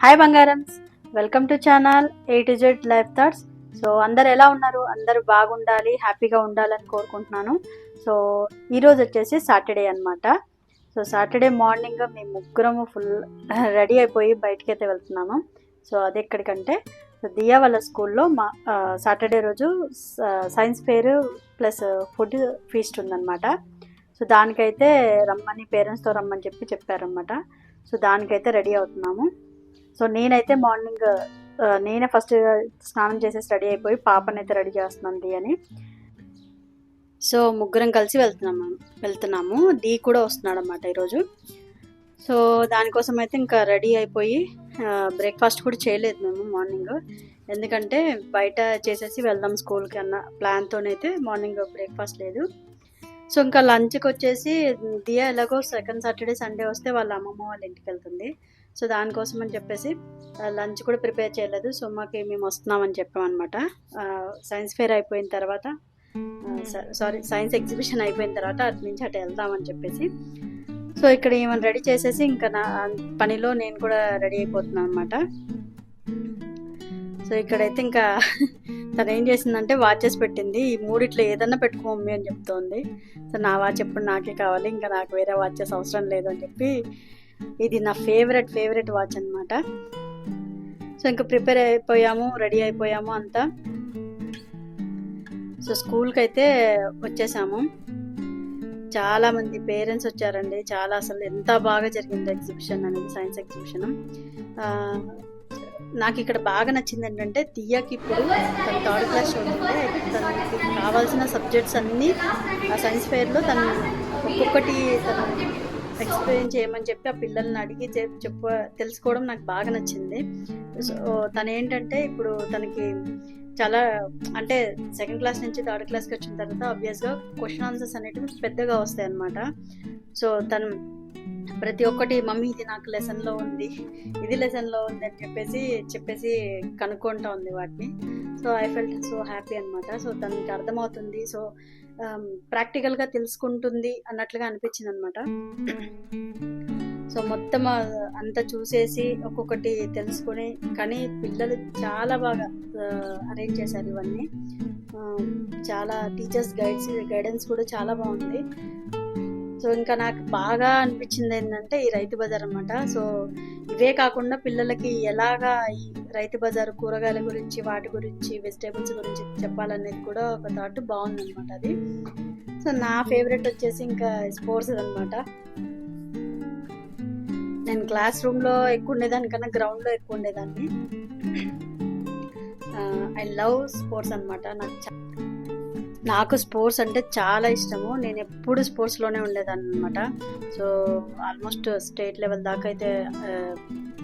Hi బంగారమ్స్ welcome to channel A to Z life thoughts so అందరు ఎలా ఉన్నారు? అందరూ బాగుండాలి హ్యాపీగా ఉండాలని కోరుకుంటున్నాను. సో ఈరోజు వచ్చేసి సాటర్డే అన్నమాట. సో సాటర్డే మార్నింగ్ మేము ముగ్గురము ఫుల్ రెడీ అయిపోయి బయటకైతే అయితే వెళ్తున్నాము. సో అది ఎక్కడికంటే దియా వాళ్ళ స్కూల్లో మా సాటర్డే రోజు science fair plus food feast ఉందన్నమాట. సో దానికైతే రమ్మని పేరెంట్స్తో రమ్మని చెప్పి చెప్పారనమాట సో దానికైతే రెడీ అవుతున్నాము. సో నేనైతే మార్నింగ్ నేనే ఫస్ట్ స్నానం చేసేసి రెడీ అయిపోయి పాపనైతే రెడీ చేస్తున్నాను అని. సో ముగ్గురం కలిసి వెళ్తున్నాము వెళ్తున్నాము. డీ కూడా వస్తున్నాడు అనమాట ఈరోజు. సో దానికోసం అయితే ఇంకా రెడీ అయిపోయి బ్రేక్ఫాస్ట్ కూడా చేయలేదు మేము మార్నింగ్ ఎందుకంటే బయట చేసేసి వెళ్దాం స్కూల్కి అన్న ప్లాన్తోనైతే మార్నింగ్ బ్రేక్ఫాస్ట్ లేదు. సో ఇంకా లంచ్కి వచ్చేసి దియా ఎలాగో సెకండ్ సాటర్డే సండే వస్తే వాళ్ళ అమ్మమ్మ వాళ్ళ ఇంటికి వెళ్తుంది. సో దానికోసం అని చెప్పేసి లంచ్ కూడా ప్రిపేర్ చేయలేదు. సో మాకు మేము వస్తున్నామని చెప్పామన్నమాట సైన్స్ ఫేర్ అయిపోయిన తర్వాత సారీ సైన్స్ ఎగ్జిబిషన్ అయిపోయిన తర్వాత అటు నుంచి అటు వెళ్దామని చెప్పేసి సో ఇక్కడ ఏమైనా రెడీ చేసేసి ఇంకా నా పనిలో నేను కూడా రెడీ అయిపోతున్నాను అనమాట సో ఇక్కడైతే ఇంకా తను ఏం చేసిందంటే వాచెస్ పెట్టింది. ఈ మూడిట్లో ఏదన్నా పెట్టుకో మమ్మీ అని చెప్తోంది. సో నా వాచ్ ఎప్పుడు నాకే కావాలి ఇంకా నాకు వేరే వాచెస్ అవసరం లేదు అని చెప్పి ఇది నా ఫేవరెట్ ఫేవరెట్ వాచ్ అనమాట సో ఇంకా ప్రిపేర్ అయిపోయాము రెడీ అయిపోయాము అంతా. సో స్కూల్కి అయితే వచ్చేసాము. చాలా మంది పేరెంట్స్ వచ్చారండి. చాలా అసలు ఎంత బాగా జరిగింది ఎగ్జిబిషన్ అనేది సైన్స్ ఎగ్జిబిషన్. నాకు ఇక్కడ బాగా నచ్చింది ఏంటంటే తీయకి ఇప్పుడు తన థర్డ్ క్లాస్ చదువుతుంటే తనకి కావాల్సిన సబ్జెక్ట్స్ అన్నీ ఆ సైన్స్ ఫేర్లో తను ఒక్కొక్కటి తను ఎక్స్ప్లెయిన్ చేయమని చెప్పి ఆ పిల్లల్ని అడిగి చెప్ చెప్ప తెలుసుకోవడం నాకు బాగా నచ్చింది. సో తను ఏంటంటే ఇప్పుడు తనకి చాలా అంటే సెకండ్ క్లాస్ నుంచి థర్డ్ క్లాస్కి వచ్చిన తర్వాత ఆబ్వియస్గా క్వశ్చన్ ఆన్సర్స్ అనేటివి పెద్దగా వస్తాయి అన్నమాట సో తను ప్రతి ఒక్కటి మమ్మీ ఇది నాకు లెసన్లో ఉంది. ఇది లెసన్లో ఉంది అని చెప్పేసి చెప్పేసి కనుక్కుంటా ఉంది వాటిని. So I felt so happy అనమాట సో తనకి అర్థమవుతుంది. సో ప్రాక్టికల్గా um, తెలుసుకుంటుంది అన్నట్లుగా అనిపించింది అనమాట సో మొత్తం అంతా చూసేసి ఒక్కొక్కటి తెలుసుకుని కానీ పిల్లలు చాలా బాగా అరేంజ్ చేశారు ఇవన్నీ. చాలా టీచర్స్ గైడ్స్ గైడెన్స్ కూడా చాలా బాగుంది. సో ఇంకా నాకు బాగా అనిపించింది ఏంటంటే ఈ రైతు బజార్ అనమాట సో ఇవే కాకుండా పిల్లలకి ఎలాగా ఈ రైతు బజార్ కూరగాయల గురించి వాటి గురించి వెజిటేబుల్స్ గురించి చెప్పాలనేది కూడా ఒక థాట్ బాగుంది అనమాట అది. సో నా ఫేవరెట్ వచ్చేసి ఇంకా స్పోర్ట్స్ అనమాట నేను క్లాస్ రూమ్లో ఎక్కువ ఉండేదాన్ని కన్నా గ్రౌండ్లో ఎక్కువ ఉండేదాన్ని. ఐ లవ్ స్పోర్ట్స్ అనమాట నాకు నాకు స్పోర్ట్స్ అంటే చాలా ఇష్టము. నేను ఎప్పుడు స్పోర్ట్స్లోనే ఉండేదాన్ని అనమాట సో ఆల్మోస్ట్ స్టేట్ లెవెల్ దాకా అయితే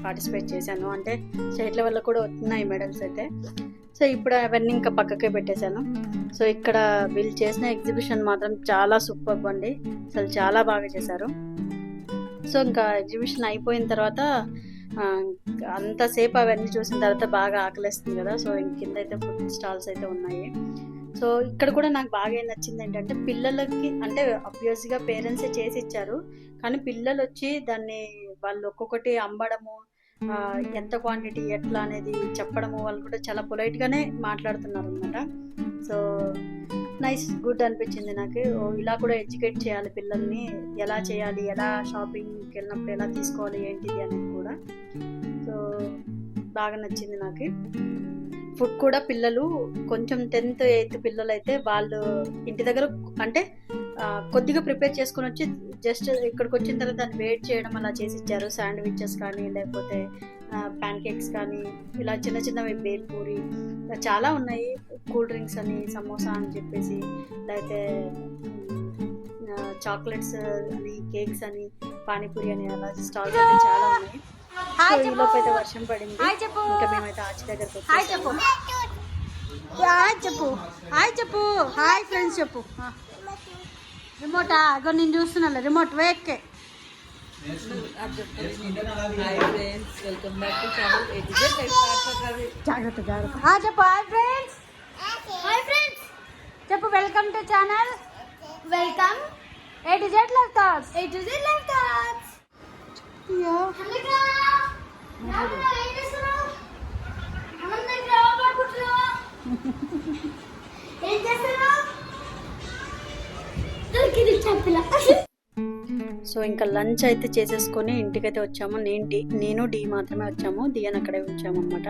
పార్టిసిపేట్ చేశాను. అంటే స్టేట్ లెవెల్లో కూడా వస్తున్నాయి మెడల్స్ అయితే. సో ఇప్పుడు అవన్నీ ఇంకా పక్కకే పెట్టేశాను. సో ఇక్కడ వీళ్ళు చేసిన ఎగ్జిబిషన్ మాత్రం చాలా సూపర్ అండి. అసలు చాలా బాగా చేశారు. సో ఇంకా ఎగ్జిబిషన్ అయిపోయిన తర్వాత అంతసేపు అవన్నీ చూసిన తర్వాత బాగా ఆకలిస్తుంది కదా. సో ఇంక కింద అయితే ఫుడ్ స్టాల్స్ అయితే ఉన్నాయి. సో ఇక్కడ కూడా నాకు బాగా ఏం నచ్చింది ఏంటంటే పిల్లలకి అంటే అబ్వియస్గా పేరెంట్సే చేసి ఇచ్చారు. కానీ పిల్లలు వచ్చి దాన్ని వాళ్ళు ఒక్కొక్కటి అమ్మడము ఎంత క్వాంటిటీ ఎట్లా అనేది చెప్పడము వాళ్ళు కూడా చాలా పొలైట్గానే మాట్లాడుతున్నారు అనమాట సో నైస్ గుడ్ అనిపించింది నాకు. ఇలా కూడా ఎడ్యుకేట్ చేయాలి పిల్లల్ని. ఎలా చేయాలి ఎలా షాపింగ్కి వెళ్ళినప్పుడు ఎలా తీసుకోవాలి ఏంటిది అనేది కూడా. సో బాగా నచ్చింది నాకు. ఫుడ్ కూడా పిల్లలు కొంచెం టెన్త్ ఎయిత్ పిల్లలు అయితే వాళ్ళు ఇంటి దగ్గర అంటే కొద్దిగా ప్రిపేర్ చేసుకొని వచ్చి జస్ట్ ఇక్కడికి వచ్చిన తర్వాత దాన్ని వెయిట్ చేయడం అలా చేసి ఇచ్చారు. శాండ్విచెస్ కానీ లేకపోతే ప్యాన్ కేక్స్ కానీ ఇలా చిన్న చిన్నవి బేల్పూరి చాలా ఉన్నాయి. కూల్ డ్రింక్స్ అని సమోసా అని చెప్పేసి లేకపోతే చాక్లెట్స్ అని కేక్స్ అని పానీపూరి అని అలా స్టాల్స్ అయితే చాలా ఉన్నాయి. సో ఈలోపు అయితే వర్షం పడింది. ఇంకా మేమైతే ఆచి దగ్గరకు హాయ్ చెప్పు. హాయ్ చెప్పు. హాయ్ చెప్పు. హాయ్ ఫ్రెండ్స్ చెప్పు. రిమోటా అగో నేను చూస్తున్నాను రిమోట్ వేక్కే. జాగ్రత్త జాగ్రత్త ఆ, చెప్పు హాయ్ ఫ్రెండ్స్ హాయ్ ఫ్రెండ్స్ చెప్పు welcome to channel welcome A to Z love thoughts A to Z life thoughts హమ్మిక so ఇంకా లంచ్ అయితే చేసేసుకొని ఇంటికైతే వచ్చాము. నేను డి నేను డి మాత్రమే వచ్చాము. దియన్ అక్కడే వచ్చాము అనమాట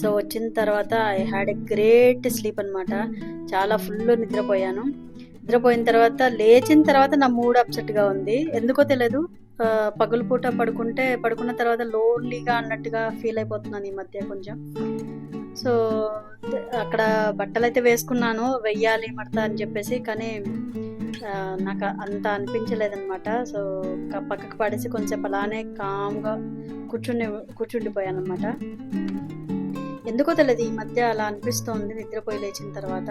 సో వచ్చిన తర్వాత I had a great sleep అనమాట చాలా ఫుల్ నిద్రపోయాను. నిద్రపోయిన తర్వాత లేచిన తర్వాత నా మూడ్ అప్సెట్గా ఉంది. ఎందుకో తెలియదు పగులు పూట పడుకుంటే పడుకున్న తర్వాత లోన్లీగా అన్నట్టుగా ఫీల్ అయిపోతున్నాను ఈ మధ్య కొంచెం. సో అక్కడ బట్టలు అయితే వేసుకున్నాను వెయ్యాలి మడత అని చెప్పేసి కానీ నాకు అంత అనిపించలేదన్నమాట. సో పక్కకు పడేసి కొంచెం అలానే కామ్గా కూర్చుని కూర్చుండిపోయాను అనమాట ఎందుకో తెలియదు ఈ మధ్య అలా అనిపిస్తోంది నిద్రపోయి లేచిన తర్వాత.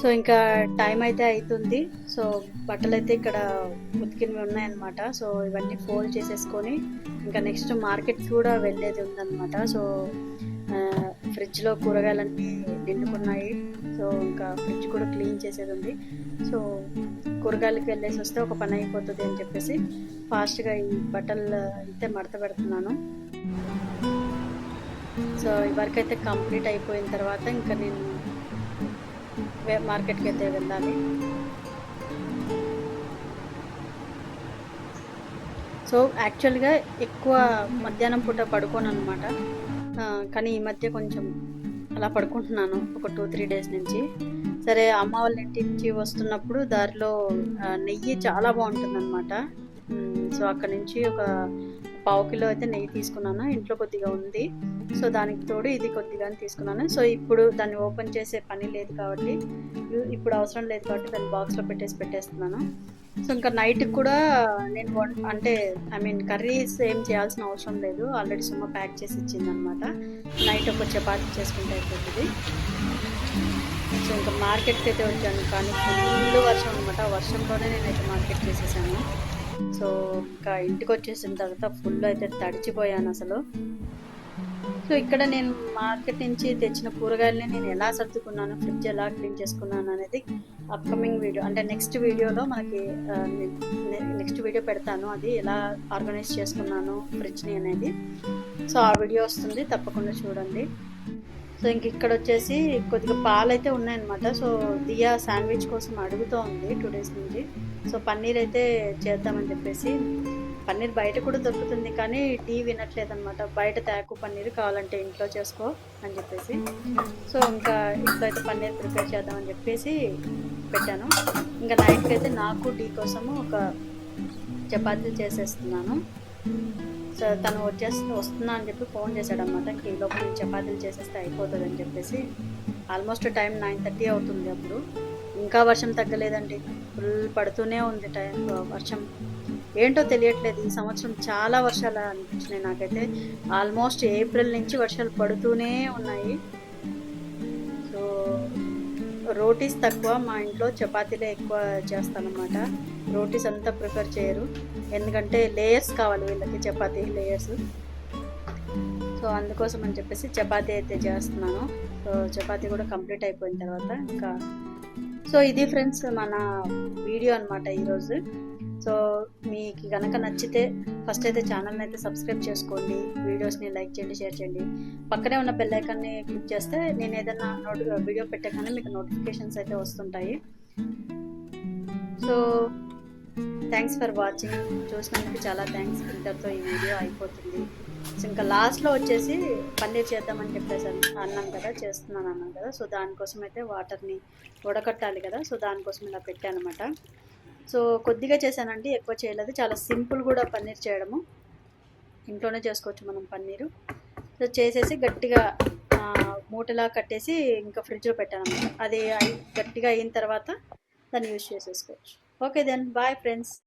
సో ఇంకా టైం అయితే అవుతుంది సో బట్టలు అయితే ఇక్కడ ఉతికినవి ఉన్నాయన్నమాట. సో ఇవన్నీ ఫోల్డ్ చేసేసుకొని ఇంకా నెక్స్ట్ మార్కెట్ కూడా వెళ్ళేది ఉందన్నమాట. సో ఫ్రిడ్జ్లో కూరగాయలన్నీ నిండుకున్నాయి. సో ఇంకా ఫ్రిడ్జ్ కూడా క్లీన్ చేసేది ఉంది సో కూరగాయలకి వెళ్ళేసి వస్తే ఒక పని అయిపోతుంది అని చెప్పేసి ఫాస్ట్గా ఈ బట్టలు అయితే మడత పెడుతున్నాను. సో ఈ వర్క్ అయితే కంప్లీట్ అయిపోయిన తర్వాత ఇంకా నేను మార్కెట్కి అయితే వెళ్ళాలి. సో యాక్చువల్గా ఎక్కువ మధ్యాహ్నం పూట పడుకోను అనమాట కానీ ఈ మధ్య కొంచెం అలా పడుకుంటున్నాను. ఒక టూ త్రీ డేస్ నుంచి. సరే అమ్మ వాళ్ళ ఇంటి నుంచి వస్తున్నప్పుడు దారిలో నెయ్యి చాలా బాగుంటుంది అనమాట సో అక్కడ నుంచి ఒక పావు కిలో అయితే నెయ్యి తీసుకున్నాను. ఇంట్లో కొద్దిగా ఉంది. సో దానికి తోడు ఇది కొద్దిగా తీసుకున్నాను. సో ఇప్పుడు దాన్ని ఓపెన్ చేసే పని లేదు కాబట్టి ఇప్పుడు అవసరం లేదు కాబట్టి దాన్ని బాక్స్లో పెట్టేసి పెట్టేస్తున్నాను. సో ఇంకా నైట్కి కూడా నేను అంటే ఐ మీన్ కర్రీస్ ఏం చేయాల్సిన అవసరం లేదు. ఆల్రెడీ సుమ్మ ప్యాక్ చేసి ఇచ్చింది అనమాట నైట్ ఒక చపాతీ చేసుకుంటే అయిపోతుంది. సో ఇంకా మార్కెట్కి అయితే వచ్చాను. కానీ ఫుల్ వర్షం అనమాట వర్షంలోనే నేనైతే మార్కెట్ చేసేసాను. సో ఇంకా ఇంటికి వచ్చేసిన తర్వాత ఫుల్ అయితే తడిచిపోయాను అసలు. సో ఇక్కడ నేను మార్కెట్ నుంచి తెచ్చిన కూరగాయలని నేను ఎలా సర్దుకున్నాను ఫ్రిడ్జ్ ఎలా క్లీన్ చేసుకున్నాను అనేది అప్కమింగ్ వీడియో అంటే నెక్స్ట్ వీడియోలో మనకి నెక్స్ట్ వీడియో పెడతాను. అది ఎలా ఆర్గనైజ్ చేసుకున్నాను ఫ్రిడ్జ్ని అనేది. సో ఆ వీడియో వస్తుంది తప్పకుండా చూడండి. సో ఇంక ఇక్కడ వచ్చేసి కొద్దిగా పాలు అయితే ఉన్నాయన్నమాట. సో దియా శాండ్విచ్ కోసం అడుగుతూ ఉంది టూ డేస్ నుంచి. సో పన్నీర్ అయితే చేద్దామని చెప్పేసి పన్నీర్ బయట కూడా దొరుకుతుంది కానీ టీ వినట్లేదు అనమాట బయట తేకు పన్నీర్ కావాలంటే ఇంట్లో చేసుకో అని చెప్పేసి. సో ఇంకా ఇంట్లో అయితే పన్నీర్ ప్రిపేర్ చేద్దామని చెప్పేసి పెట్టాను. ఇంకా నైట్కి అయితే నాకు టీ కోసము ఒక చపాతీలు చేసేస్తున్నాను. సో తను వచ్చేసి వస్తున్నా అని చెప్పి ఫోన్ చేశాడు అనమాట ఇంక ఈ లోపల నేను చపాతీలు చేసేస్తే అయిపోతుంది అని చెప్పేసి. ఆల్మోస్ట్ టైం నైన్ థర్టీ అవుతుంది అప్పుడు. ఇంకా వర్షం తగ్గలేదండి. ఫుల్ పడుతూనే ఉంది టైం వర్షం. ఏంటో తెలియట్లేదు. ఈ సంవత్సరం చాలా వర్షాలు అనిపించినాయి నాకైతే. ఆల్మోస్ట్ ఏప్రిల్ నుంచి వర్షాలు పడుతూనే ఉన్నాయి. సో రోటీస్ తక్కువ మా ఇంట్లో చపాతీలే ఎక్కువ చేస్తానన్నమాట. రోటీస్ అంతా ప్రిఫర్ చేయరు. ఎందుకంటే లేయర్స్ కావాలి వీళ్ళకి చపాతీ లేయర్స్. సో అందుకోసం అని చెప్పేసి చపాతీ అయితే చేస్తున్నాను. సో చపాతీ కూడా కంప్లీట్ అయిపోయిన తర్వాత ఇంకా. సో ఇది ఫ్రెండ్స్ మన వీడియో అనమాట ఈరోజు. సో మీకు కనుక నచ్చితే ఫస్ట్ అయితే ఛానల్ని అయితే సబ్స్క్రైబ్ చేసుకోండి వీడియోస్ని లైక్ చేయండి షేర్ చేయండి. పక్కనే ఉన్న బెల్ ఐకాన్ని క్లిక్ చేస్తే నేను ఏదైనా నోటి వీడియో పెట్టగానే మీకు నోటిఫికేషన్స్ అయితే వస్తుంటాయి. సో థ్యాంక్స్ ఫర్ వాచింగ్ చూసినందుకు చాలా థ్యాంక్స్ ఇంతతో ఈ వీడియో అయిపోతుంది. సో ఇంకా లాస్ట్లో వచ్చేసి పన్నీర్ చేద్దామని చెప్పేసి అన్నాను కదా చేస్తున్నాను అన్నాను కదా. సో దానికోసం అయితే వాటర్ని ఉడకట్టాలి కదా. సో దానికోసం ఇలా పెట్టానమాట. సో కొద్దిగా చేశానండి ఎక్కువ చేయలేదు. చాలా సింపుల్ కూడా పన్నీర్ చేయడము. ఇంట్లోనే చేసుకోవచ్చు మనం పన్నీరు. సో చేసేసి గట్టిగా మూటలా కట్టేసి ఇంకా ఫ్రిడ్జ్లో పెట్టాను అది అయి- గట్టిగా అయిన తర్వాత దాన్ని యూజ్ చేసేసుకోవచ్చు. Okay then bye friends.